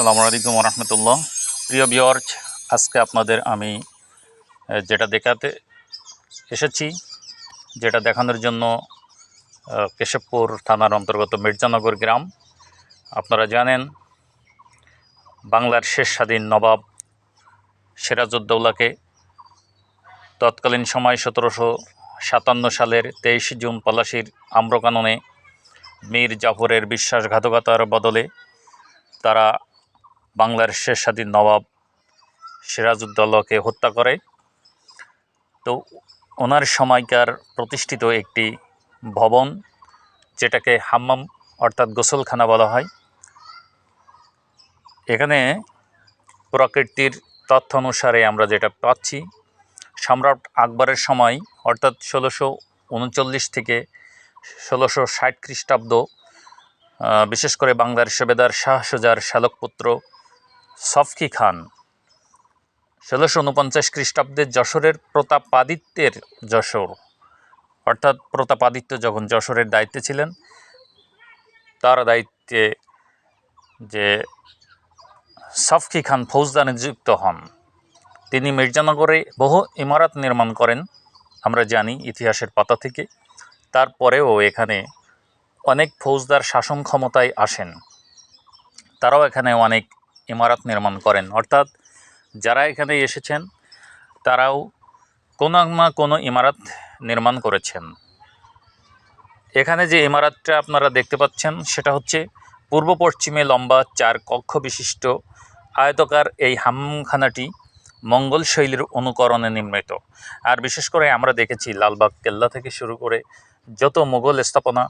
আসসালামু আলাইকুম রহমতুল্লাহ প্রিয় বিয়র্জ আজকে আপনাদের আমি যেটা দেখাতে এসেছি, যেটা দেখানোর জন্য কেশবপুর থানার অন্তর্গত মির্জানগর গ্রাম। আপনারা জানেন, বাংলার শেষ স্বাধীন নবাব সিরাজউদ্দৌলাকে তৎকালীন সময় সতেরোশো সাতান্ন সালের তেইশে জুন পলাশির আম্রকাননে মীর জাফরের বিশ্বাসঘাতকতার বদলে তারা বাংলার শেষ স্বাধীন নবাব সিরাজউদ্দৌলাকে হত্যা করে। তো ওনার সময়কার প্রতিষ্ঠিত একটি ভবন, যেটাকে হাম্মাম অর্থাৎ গোসলখানা বলা হয়। এখানে প্রকৃতির তথ্য অনুসারে আমরা যেটা পাচ্ছি, সম্রাট আকবরের সময়, অর্থাৎ ষোলোশো উনচল্লিশ থেকে ষোলোশো ষাট খ্রিস্টাব্দ বিশেষ করে বাংলার সুবেদার শাহ সুজার শ্যালকপুত্র সফকি খান। ষোলোশো উনপঞ্চাশ খ্রিস্টাব্দে যশোরের প্রতাপাদিত্যের যশোর। অর্থাৎ প্রতাপাদিত্য যখন যশোরের দায়িত্বে ছিলেন, তার দায়িত্বে যে সফকি খান ফৌজদার নিযুক্ত হন, তিনি মির্জানগরে বহু ইমারত নির্মাণ করেন, আমরা জানি ইতিহাসের পাতা থেকে। তারপরেও এখানে অনেক ফৌজদার শাসন ক্ষমতায় আসেন। তারাও এখানে অনেক ইমারত নির্মাণ করেন। অর্থাৎ যারা এখানে এসেছেন, তারাও কোনো না কোনো ইমারত নির্মাণ করেছেন। এখানে যে ইমারতটা আপনারা দেখতে পাচ্ছেন, সেটা হচ্ছে পূর্ব পশ্চিমে লম্বা চার কক্ষ বিশিষ্ট আয়তকার এই হামখানাটি মঙ্গল শৈলীর অনুকরণে নির্মিত। আর বিশেষ করে আমরা দেখেছি লালবাগ কেল্লা থেকে শুরু করে যত মোগল স্থাপনা,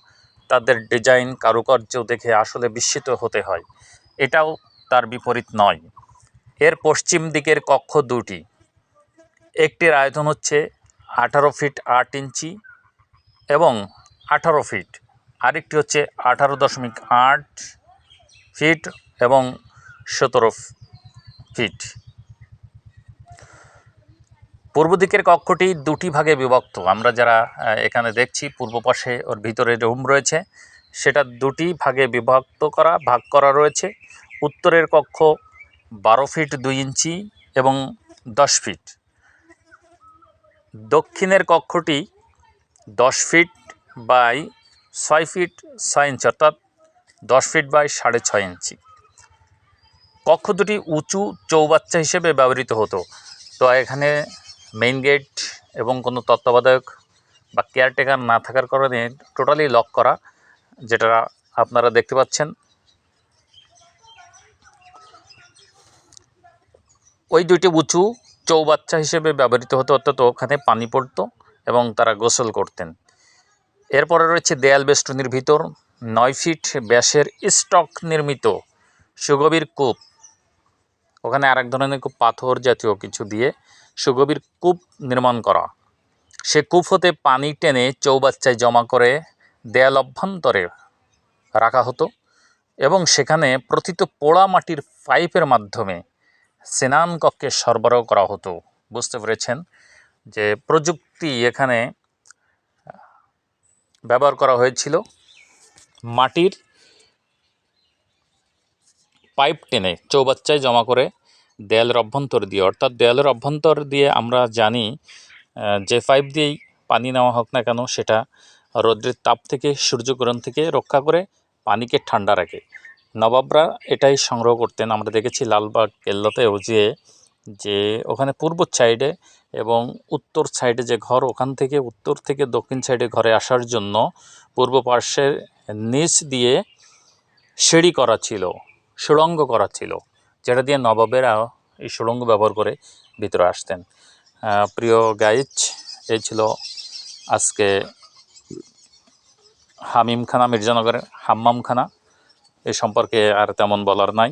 তাদের ডিজাইন, কারুকার্য দেখে আসলে বিস্মিত হতে হয়। এটাও তার বিপরীত নয়। এর পশ্চিম দিকের কক্ষ দুটি। একটির আয়তন হচ্ছে আঠারো ফিট আট ইঞ্চি এবং আঠারো ফিট। আরেকটি হচ্ছে আঠারো দশমিক আট ফিট এবং সতেরো ফিট। পূর্ব দিকের কক্ষটি দুটি ভাগে বিভক্ত। আমরা যারা এখানে দেখছি, পূর্ব পাশে ওর ভিতরে রুম রয়েছে, সেটা দুটি ভাগে বিভক্ত করা, ভাগ করা রয়েছে। উত্তরের কক্ষ বারো ফিট দুই ইঞ্চি এবং দশ ফিট। দক্ষিণের কক্ষটি দশ ফিট বাই ছয় ফিট ছয় ইঞ্চি, অর্থাৎ দশ ফিট বাই সাড়ে ছয় ইঞ্চি। কক্ষ দুটি উঁচু চৌবাচ্চা হিসেবে ব্যবহৃত হতো। তো এখানে মেইন গেট এবং কোনো তত্ত্বাবধায়ক বা কেয়ারটেকার না থাকার কারণে টোটালি লক করা, যেটা আপনারা দেখতে পাচ্ছেন। ওই দুইটি উঁচু চৌবাচ্চা হিসেবে ব্যবহৃত হতো, অর্থাৎ ওখানে পানি পড়তো এবং তারা গোসল করতেন। এরপরে রয়েছে দেয়াল বেষ্টনীর ভিতর, নয় ফিট ব্যাসের স্টক নির্মিত সুগভীর কূপ। ওখানে আরেক ধরনের কূপ, পাথর জাতীয় কিছু দিয়ে সুগভীর কূপ নির্মাণ করা। সে কূপ হতে পানি টেনে চৌবাচ্চায় জমা করে দেয়াল অভ্যন্তরে রাখা হতো এবং সেখানে প্রথিত পোড়া মাটির পাইপের মাধ্যমে স্নান কক্ষে সরবরাহ করা হতো। বুঝতে পেরেছেন যে প্রযুক্তি এখানে ব্যবহার করা হয়েছিল। মাটির পাইপ টেনে চৌবাচ্চায় জমা করে দেয়ালের অভ্যন্তর দিয়ে, অর্থাৎ দেয়ালের অভ্যন্তর দিয়ে আমরা জানি যে পাইপ দিয়েই পানি নেওয়া হোক না কেন, সেটা রৌদ্রের তাপ থেকে সূর্যকিরণ থেকে রক্ষা করে পানিকে ঠান্ডা রাখে। নবাবরা এটাই সংগ্রহ করতেন। আমরা দেখেছি লালবাগ কেল্লাতেও যে যে ওখানে পূর্ব সাইডে এবং উত্তর সাইডে যে ঘর, ওখান থেকে উত্তর থেকে দক্ষিণ সাইডে ঘরে আসার জন্য পূর্ব পার্শ্বের নিচ দিয়ে সিঁড়ি করা ছিল, সুড়ঙ্গ করা ছিল, যেটা দিয়ে নবাবেরা এই সুড়ঙ্গ ব্যবহার করে ভিতরে আসতেন। প্রিয় গাইজ এই ছিল আজকে হামিমখানা, মির্জানগরের হাম্মামখানা। এ সম্পর্কে আর তেমন বলার নাই।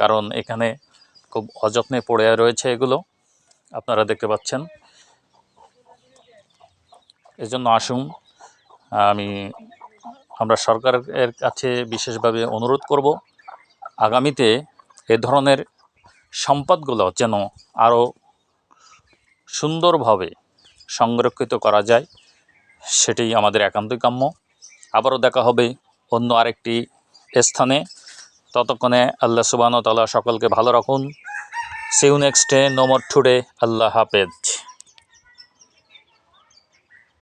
কারণ এখানে খুব অযত্নে পড়ে রয়েছে এগুলো। আপনারা দেখতে পাচ্ছেন। এজন্য আসুন, আমি, আমরা সরকারের কাছে বিশেষভাবে অনুরোধ করব, আগামীতে এ ধরনের সম্পদগুলো যেন আরও সুন্দরভাবে সংরক্ষিত করা যায়, সেটাই আমাদের একান্তই কাম্য। আবারও দেখা হবে অন্য আরেকটি স্থানে। ততক্ষণে আল্লাহ সুবাহ তাল্লাহ সকলকে ভালো রাখুন। See you next day no more today আল্লাহ হাফেজ।